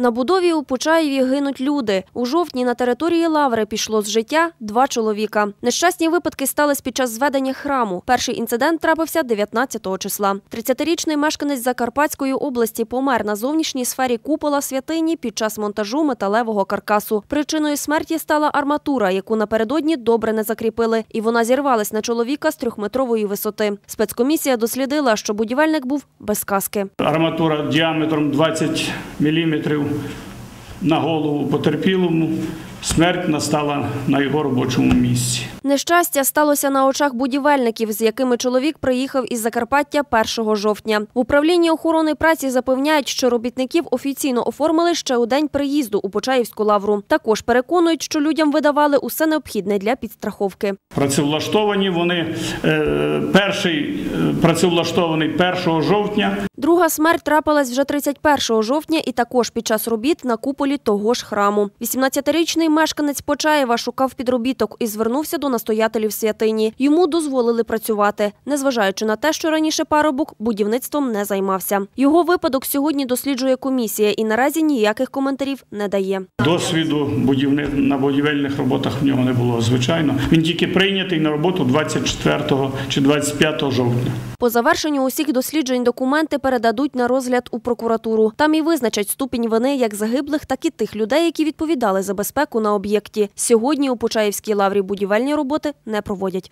На будові у Почаєві гинуть люди. У жовтні на території Лаври пішло з життя два чоловіка. Нещасні випадки стались під час зведення храму. Перший інцидент трапився 19 числа. 30-річний мешканець Закарпатської області помер на зовнішній сфері купола святині під час монтажу металевого каркасу. Причиною смерті стала арматура, яку напередодні добре не закріпили, і вона зірвалась на чоловіка з трьохметрової висоти. Спецкомісія дослідила, що будівельник був без каски. Арматура діаметром 20 мм на голову потерпілому. Смерть настала на його робочому місці. Нещастя сталося на очах будівельників, з якими чоловік приїхав із Закарпаття 1 жовтня. В управлінні охорони праці запевняють, що робітників офіційно оформили ще у день приїзду у Почаївську лавру. Також переконують, що людям видавали усе необхідне для підстраховки. Працевлаштовані вони е, перший е, працевлаштований 1 жовтня. Друга смерть трапилась вже 31 жовтня і також під час робіт на куполі того ж храму. 18-річний мешканець Почаєва шукав підробіток і звернувся до настоятелів святині. Йому дозволили працювати, незважаючи на те, що раніше парубок будівництвом не займався. Його випадок сьогодні досліджує комісія і наразі ніяких коментарів не дає. Досвіду будівни... на будівельних роботах в нього не було, звичайно. Він тільки прийнятий на роботу 24 чи 25 жовтня. По завершенню усіх досліджень документи передадуть на розгляд у прокуратуру. Там і визначать ступінь вини як загиблих, так і тих людей, які відповідали за безпеку на об'єкті. Сьогодні у Почаївській лаврі будівельні роботи не проводять.